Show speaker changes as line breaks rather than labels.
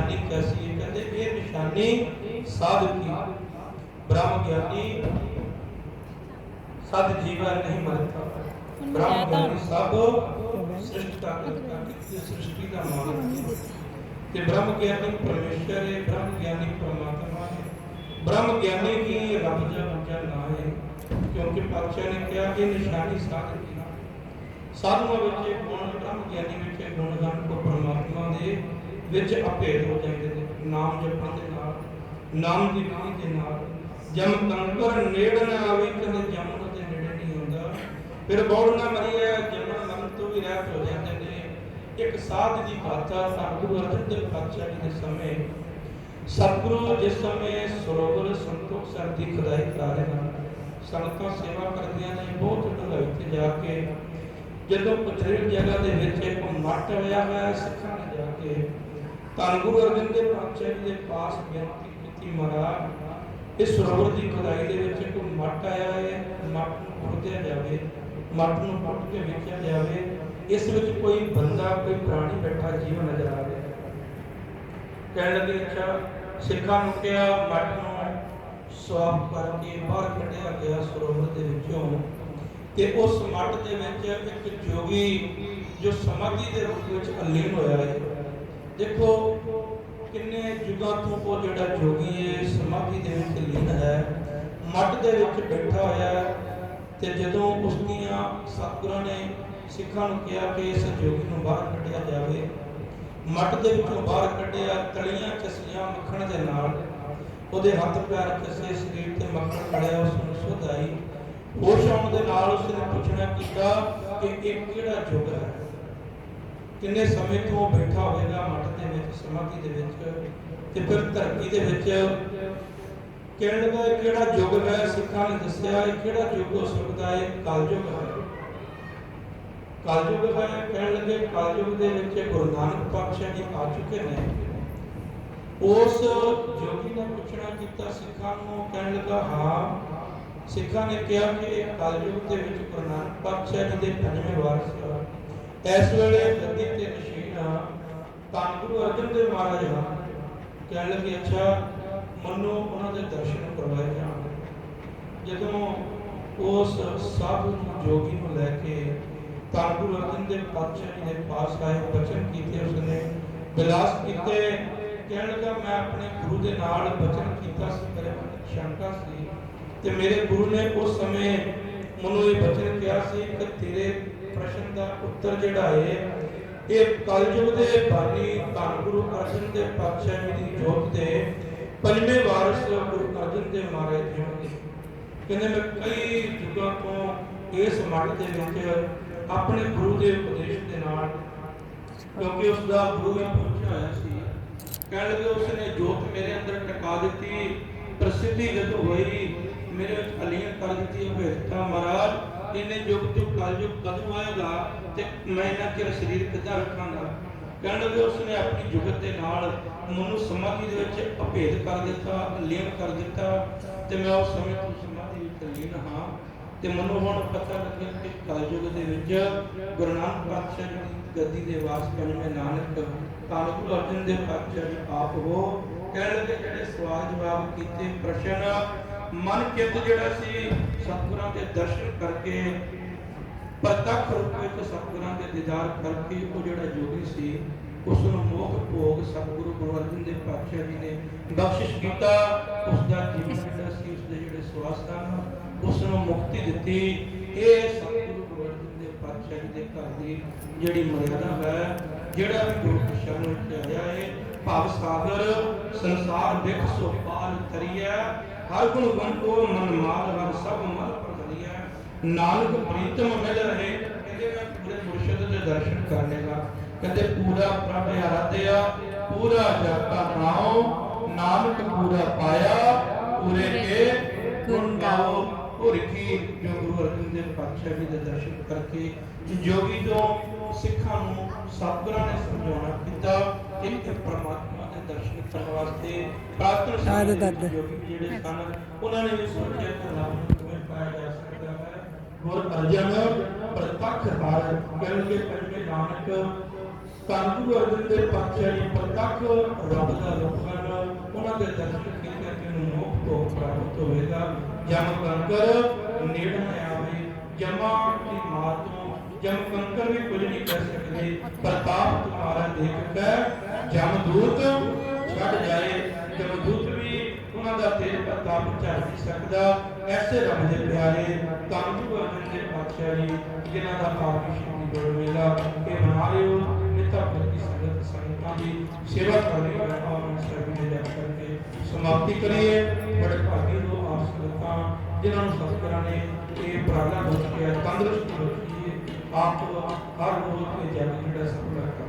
ਨਿਸ਼ਾਨੀ ਕੈਸੀ ਹੈ ਕਹਿੰਦੇ ਇਹ ਨਿਸ਼ਾਨੀ ਸਾਧਕ ਕੀ ਬ੍ਰਹਮ ਗਿਆਨੀ ਸਦ ਜੀਵਨ ਨਹੀਂ ਮਰਦਾ ਬ੍ਰਹਮ ਗਿਆਨੀ ਸਭ ਸ੍ਰਿਸ਼ਟਤਾ ਕਰਤਾ ਇਹ ਸ੍ਰਿਸ਼ਟੀ ਦਾ ਮਾਲਕ ਹੈ ਤੇ ਬ੍ਰਹਮ ਗਿਆਨੀ ਪਰਮੇਸ਼ਰ ਹੈ ਬ੍ਰਹਮ ਗਿਆਨੀ ਪਰਮਾਤਮਾ ਹੈ ਬ੍ਰਹਮ ਗਿਆਨੀ ਕੀ ਰੱਬ ਦਾ ਬੱਚਾ ਨਾ ਹੈ ਕਿਉਂਕਿ ਪਾਤਸ਼ਾਹ ਨੇ ਕਿਹਾ ਇਹ ਨਿਸ਼ਾਨੀ ਸਾਧਕ ਦੀ ਸਾਧੂਆਂ ਵਿੱਚ ਇਹ ਗੁਣ ਬ੍ਰਹਮ ਗਿਆਨੀ ਵਿੱਚ ਇਹ ਗੁਣ ਗਣ ਵਿੱਚ ਅਭੇਦ ਹੋ ਜਾਂਦੇ ਨੇ। ਨਾਮ ਜਪਣ ਦੇ ਨਾਲ, ਨਾਮ ਦੀ ਵਿਧੀ ਦੇ ਨਾਲ। ਜਮ ਕੰਕਰ ਨੇੜ ਨਾ ਆਵੇ, ਕਦੇ ਜਮਨ ਦੇ ਨੇੜੇ ਨਹੀਂ ਹੁੰਦਾ ਫਿਰ ਬੌੜ ਨਾ ਮਰੀਏ ਜਮਨ ਮਰਨ ਤੋਂ ਵੀ ਰਹਿਤ ਹੋ ਜਾਂਦੇ ਨੇ। ਇੱਕ ਸਾਧ ਦੀ ਗਾਥਾ ਸਤਿਗੁਰੂ ਅਰਜਨ ਦੇਵ ਪਾਤਸ਼ਾਹ ਜੀ ਦੇ ਸਮੇਂ। ਸਤਿਗੁਰੂ ਜਿਸ ਸਮੇਂ ਸਰੋਵਰ ਸੰਤੋਖ ਸਰ ਦੀ ਖੁਦਾਈ ਕਰਾ ਰਹੇ ਹਨ। ਸੰਗਤਾਂ ਸੇਵਾ ਕਰਦੀਆਂ ਨੇ, ਬਹੁਤ ਡੂੰਘਾਈ ਤੇ ਜਾ ਕੇ। ਜਦੋਂ ਪਥਰੀਲ ਜਗ੍ਹਾ ਦੇ ਵਿੱਚ ਇੱਕ ਮੱਟ ਹੋਇਆ ਹੋਇਆ, ਸਿੱਖਾਂ ਨੇ ਜਾ ਕੇ ਧੰਨ ਗੁਰੂ ਅਰਜਨ ਦੇਵ ਪਾਤਸ਼ਾਹ ਜੀ ਦੇ ਪਾਸ ਬੇਨਤੀ ਕੀਤੀ ਮਹਾਰਾਜ। ਇਸ ਸਰੋਵਰ ਦੀ ਖੁਦਾਈ ਦੇ ਵਿੱਚ ਇੱਕ ਮੱਟ ਆਇਆ ਹੈ। ਮੱਟ ਨੂੰ ਪੁੱਟਿਆ ਜਾਵੇ ਮੱਟ ਨੂੰ ਪੁੱਟ ਕੇ ਵੇਖਿਆ ਜਾਵੇ, ਇਸ ਵਿੱਚ ਕੋਈ ਬੰਦਾ, ਕੋਈ ਪ੍ਰਾਣੀ ਬੈਠਾ ਜੀਵ ਨਜ਼ਰ ਆ ਰਿਹਾ ਕਹਿਣ ਲੱਗੇ, ਅੱਛਾ, ਸਿੱਖਾਂ ਨੂੰ ਕਿਹਾ ਮੱਟ ਨੂੰ ਸਾਫ਼ ਕਰਕੇ ਬਾਹਰ ਕੱਢਿਆ ਗਿਆ ਸਰੋਵਰ ਦੇ ਵਿੱਚੋਂ। ਤੇ ਉਸ ਮੱਟ ਦੇ ਵਿੱਚ ਇੱਕ ਜੋਗੀ, ਜੋ ਸਮਾਧੀ ਦੇ ਰੂਪ ਵਿੱਚ ਅਲੀਨ ਹੋਇਆ ਹੈ। ਦੇਖੋ, ਕਿੰਨੇ ਯੁੱਗਾਂ ਤੋਂ ਉਹ ਜਿਹੜਾ ਜੋਗੀ ਹੈ, ਸਮਾਧੀ ਦੇ ਵਿੱਚ ਲੀਨ ਹੈ। ਮੱਟ ਦੇ ਵਿੱਚ ਬੈਠਾ ਹੋਇਆ ਹੈ ਤੇ ਜਦੋਂ ਉਸ ਦੀਆਂ ਸਤਿਗੁਰਾਂ ਨੇ ਸਿੱਖਾਂ ਨੂੰ ਕਿਹਾ ਕਿ ਇਸ ਜੋਗੀ ਨੂੰ ਬਾਹਰ ਕੱਢਿਆ ਜਾਵੇ ਮੱਟ ਦੇ ਵਿੱਚੋਂ ਬਾਹਰ ਕੱਢਿਆ, ਤਲੀਆਂ ਚਸੀਆਂ ਮੱਖਣ ਦੇ ਨਾਲ ਉਹਦੇ ਹੱਥ ਪੈਰ ਕਿਸੇ ਸਰੀਰ ਤੇ ਮੱਖਣ ਪੜਿਆ ਉਸ ਨੂੰ ਸੁੱਧ ਆਈ। ਹੋਸ਼ ਆਉਣ ਦੇ ਨਾਲ ਉਸ ਨੇ ਪੁੱਛਣਾ ਕੀਤਾ ਕਿ ਇਹ ਕਿਹੜਾ ਯੁੱਗ ਹੈ? ਕਿੰਨੇ ਸਮੇਂ ਤੋਂ ਬੈਠਾ ਹੋਵੇਗਾ ਮੱਟ ਦੇ ਵਿੱਚ, ਸਮਾਧੀ ਦੇ ਵਿੱਚ ਤੇ ਫਿਰ ਧਰਤੀ ਦੇ ਵਿੱਚ ਕਹਿਣ ਕਿਹੜਾ ਯੁੱਗ ਹੈ? ਸਿੱਖਾਂ ਨੇ ਦੱਸਿਆ ਇਹ ਕਿਹੜਾ ਯੁੱਗ ਹੋ ਸਕਦਾ ਹੈ? ਕਲਯੁੱਗ ਹੈ। ਕਲਯੁੱਗ ਹੈ, ਕਹਿਣ ਲੱਗੇ ਕਲਯੁੱਗ ਦੇ ਵਿੱਚ ਗੁਰੂ ਨਾਨਕ ਪਾਤਸ਼ਾਹ ਜੀ ਆ ਚੁੱਕੇ ਨੇ। ਉਸ ਜੋਗੀ ਨੇ ਪੁੱਛਣਾ ਕੀਤਾ ਸਿੱਖਾਂ ਨੂੰ, ਕਹਿਣ ਲੱਗਾ, ਹਾਂ। ਸਿੱਖਾਂ ਨੇ ਕਿਹਾ ਕਿ ਇਹ ਦੇ ਵਿੱਚ ਗੁਰੂ ਨਾਨਕ ਪਾਤਸ਼ਾਹ ਜੀ ਦੇ ਪੰਜਵੇਂ ਵਾਰਿਸ ਇਸ ਵੇਲੇ ਗੱਦੀ ਤੇ ਨਸ਼ੀਨਾ ਧੰਨ ਗੁਰੂ ਅਰਜਨ ਦੇਵ ਮਹਾਰਾਜ ਹਨ ਕਹਿਣ ਲੱਗੇ, ਅੱਛਾ, ਮਨੋ, ਉਹਨਾਂ ਦੇ ਦਰਸ਼ਨ ਕਰਵਾਏ ਜਾਣ ਜਦੋਂ ਉਸ ਸਾਧੂ ਜੋਗੀ ਨੂੰ ਲੈ ਕੇ ਧੰਨ ਗੁਰੂ ਅਰਜਨ ਦੇਵ ਪਾਤਸ਼ਾਹ ਦੇ ਪਾਸ ਆਏ ਬਚਨ ਕੀਤੇ, ਉਸਨੇ ਬਿਲਾਸ ਕੀਤੇ। ਕਹਿਣ ਲੱਗਾ, ਮੈਂ ਆਪਣੇ ਗੁਰੂ ਦੇ ਨਾਲ ਬਚਨ ਕੀਤਾ ਸੀ, ਮੇਰੇ ਮਨ ਸ਼ੰਕਾ ਸੀ ਤੇ ਮੇਰੇ ਗੁਰੂ ਨੇ ਉਸ ਸਮੇਂ ਮੈਨੂੰ ਇਹ ਬਚਨ ਕਿਹਾ ਸੀ ਕਿ ਤੇਰੇ ਪ੍ਰਸ਼ਨ ਦਾ ਉੱਤਰ ਜਿਹੜਾ ਹੈ ਇਹ ਕਲਯੁਗ ਦੇ ਬਾਣੀ ਧੰਨ ਗੁਰੂ ਅਰਜਨ ਦੇਵ ਪਾਤਸ਼ਾਹ ਜੀ ਦੀ ਜੋਤ ਦੇ ਪੰਜਵੇਂ ਵਾਰਿਸ ਗੁਰੂ ਅਰਜਨ ਦੇਵ ਮਹਾਰਾਜ ਜੀ ਕਹਿੰਦੇ, ਮੈਂ ਕਈ ਯੁੱਗਾਂ ਤੋਂ ਇਸ ਮੱਠ ਦੇ ਵਿੱਚ ਆਪਣੇ ਗੁਰੂ ਦੇ ਉਪਦੇਸ਼ ਦੇ ਨਾਲ ਕਿਉਂਕਿ ਉਸ ਦਾ ਗੁਰੂ ਹੀ ਪਹੁੰਚਿਆ ਹੋਇਆ ਸੀ। ਕਹਿਣ ਲੱਗੇ, ਉਸ ਨੇ ਜੋਤ ਮੇਰੇ ਅੰਦਰ ਟਿਕਾ ਦਿੱਤੀ, ਪ੍ਰਸਿੱਧੀ ਜਦੋਂ ਹੋਈ ਮੇਰੇ ਵਿੱਚ ਅਲੀਨ ਕਰ ਦਿੱਤੀ ਅਭੇਦਤਾ ਮਹਾਰਾਜ, ਇਹਨੇ ਯੁੱਗ ਤੋਂ ਕਲਯੁੱਗ ਕਦੋਂ ਆਏਗਾ ਤੇ ਮੈਂ ਇਹਨਾਂ ਕੇ ਸਰੀਰ ਕਿੱਦਾਂ ਰੱਖਾਂਗਾ? ਕਹਿਣ ਲੱਗੇ ਉਸ ਨੇ ਆਪਣੀ ਜੁਗਤ ਦੇ ਨਾਲ ਮੈਨੂੰ ਸਮਾਧੀ ਦੇ ਵਿੱਚ ਅਭੇਦ ਕਰ ਦਿੱਤਾ ਲੀਨ ਕਰ ਦਿੱਤਾ ਤੇ ਮੈਂ ਉਸ ਸਮੇਂ ਤੋਂ ਸਮਾਧੀ ਵਿੱਚ ਲੀਨ ਹਾਂ ਤੇ ਮੈਨੂੰ ਹੁਣ ਪਤਾ ਲੱਗਿਆ ਕਿ ਕਲਯੁਗ ਦੇ ਵਿੱਚ ਗੁਰੂ ਨਾਨਕ ਪਾਤਸ਼ਾਹ ਜੀ ਦੀ ਗੱਦੀ ਦੇ ਵਾਸ ਪੰਜਵੇਂ ਨਾਨਕ ਧੰਨ ਗੁਰੂ ਅਰਜਨ ਦੇਵ ਪਾਤਸ਼ਾਹ ਜੀ ਆਪ ਹੋ। ਕਹਿਣ ਲੱਗੇ ਜਿਹੜੇ ਸਵਾਲ ਜਵਾਬ ਕੀਤੇ ਪ੍ਰਸ਼ਨ ਮਨ ਚਿੱਤ ਜਿਹੜਾ ਸੀ, ਸਤਿਗੁਰਾਂ ਦੇ ਦਰਸ਼ਨ ਕਰਕੇ, ਪ੍ਰਤੱਖ ਰੂਪ ਵਿੱਚ ਸਤਿਗੁਰਾਂ ਦੇ ਦੀਦਾਰ ਕਰਕੇ ਉਹ ਜਿਹੜਾ ਜੋਗੀ ਸੀ ਉਸ ਨੂੰ ਮੋਖ ਭੋਗ ਸਤਿਗੁਰੂ ਗੁਰੂ ਅਰਜਨ ਦੇਵ ਪਾਤਸ਼ਾਹ ਜੀ ਨੇ ਬਖਸ਼ਿਸ਼ ਕੀਤਾ। ਉਸ ਦਾ ਜੀਵਨ ਜਿਹੜਾ ਸੀ ਉਸ ਦੇ ਜਿਹੜੇ ਸਵਾਸ ਸਨ ਉਸ ਨੂੰ ਮੁਕਤੀ ਦਿੱਤੀ। ਇਹ ਸਤਿਗੁਰੂ ਗੁਰੂ ਅਰਜਨ ਦੇਵ ਪਾਤਸ਼ਾਹ ਜੀ ਦੇ ਘਰ ਦੀ ਜਿਹੜੀ ਮਰਿਆਦਾ ਹੈ, ਜਿਹੜਾ ਵੀ ਗੁਰੂ ਸ਼ਰਨ ਵਿੱਚ ਆਇਆ ਹੈ, ਭਵ ਸਾਗਰ, ਸੰਸਾਰ ਵਿਖ ਸੋ ਪਾਰ ਹਰ ਗੁਣ ਗੁਣ ਕੋ ਮਨ ਮਾਰ ਹਰ ਸਭ ਮਨ ਪ੍ਰਗਲਿਆ ਨਾਨਕ ਪ੍ਰੀਤਮ ਮਿਲ ਰਹੇ, ਕਹਿੰਦੇ ਮੈਂ ਪੂਰੇ ਮੁਰਸ਼ਿਦ ਦੇ ਦਰਸ਼ਨ ਕਰਨੇ ਦਾ ਕਹਿੰਦੇ ਪੂਰਾ ਪ੍ਰਭ ਆਰਾਧਿਆ, ਪੂਰਾ ਜਪਾ ਨਾਉ, ਨਾਨਕ ਪੂਰਾ ਪਾਇਆ, ਪੂਰੇ ਕੇ ਗੁਣ ਗਾਓ। ਉਹ ਰਿਖੀ ਜੋ ਗੁਰੂ ਅਰਜਨ ਦੇਵ ਪਾਤਸ਼ਾਹ ਜੀ ਦੇ ਦਰਸ਼ਨ ਕਰਕੇ ਜੋਗੀ ਤੋਂ ਸਿੱਖਾਂ ਨੂੰ ਸਤਿਗੁਰਾਂ ਨੇ ਸਮਝਾਉਣਾ ਕੀਤਾ ਕਿ ਇਹ ਦਰਸ਼ਨ ਕਰਨ ਵਾਸਤੇ ਦੇ ਵਿੱਚ ਜੋਗੀ ਜਿਹੜੇ ਸਨ ਉਹਨਾਂ ਨੇ ਵੀ ਸੋਚਿਆ ਕਿ ਰੱਬ ਨੂੰ ਪਾਇਆ ਜਾ ਸਕਦਾ ਹੈ। ਗੁਰ ਅਰਜਨ ਪ੍ਰਤੱਖ ਹਰ ਕਹਿਣਗੇ ਪੰਜਵੇਂ ਨਾਨਕ ਗੁਰੂ ਅਰਜਨ ਦੇਵ ਪਾਤਸ਼ਾਹ ਜੀ ਪ੍ਰਤੱਖ ਰੱਬ ਦਾ ਰੂਪ ਹਨ। ਉਹਨਾਂ ਦੇ ਦਰਸ਼ਨ ਕੀਤੇ ਤੇ ਨੂੰ ਮੋਖ ਤੋਂ ਪ੍ਰਾਪਤ ਹੋਵੇਗਾ। ਜਮ ਕੰਕਰ ਨੇੜੇ ਆਵੇ। ਜਮਾ ਦੀ ਮਾਤ ਤੋਂ ਜਮ ਕੰਕਰ ਵੀ ਕੁਝ ਨਹੀਂ ਕਰ ਸਕਦੇ। ਪ੍ਰਤਾਪ ਤੁਮਾਰਾ ਦੇਖ ਕੇ ਜਮ ਦੂਤ ਛੱਡ ਜਾਏ ਜਮ ਦੂਤ ਵੀ ਉਹਨਾਂ ਦਾ ਤੇਜ ਪ੍ਰਤਾਪ ਝੜ ਨਹੀਂ ਸਕਦਾ ਐਸੇ ਰੱਬ ਦੇ ਪਿਆਰੇ ਧੰਨ ਗੁਰੂ ਅਰਜਨ ਦੇਵ ਪਾਤਸ਼ਾਹ ਜੀ ਜਿਨ੍ਹਾਂ ਦਾ ਪਾਪ ਸ਼ਹੀਦੀ ਗੁਰੂ ਮੇਲਾ ਇਹ ਮਨਾ ਲਿਓ ਨਿਤਾ ਪ੍ਰਤੀ ਸੰਗਤ ਸੰਗਤਾਂ ਦੀ ਸੇਵਾ ਕਰਨੀ ਹੈ ਆਪ ਸਰਬ ਨੇ ਜਪ ਕਰਕੇ ਸਮਾਪਤੀ ਕਰੀਏ ਬੜੇ ਭਾਗੀ ਦੋ ਆਪ ਸੰਗਤਾਂ ਜਿਨ੍ਹਾਂ ਨੂੰ ਸਤਿਗੁਰਾਂ ਨੇ ਇਹ ਪ੍ਰਾਰਥਨਾ ਬਖਸ਼ਿਆ ਤੰਦਰੁਸਤ ਬਖਸ਼ੀ ਆਪ ਹਰ ਰੋਜ਼ ਇਹ ਜਪ ਜਿਹੜਾ ਸਫਲ ਕਰ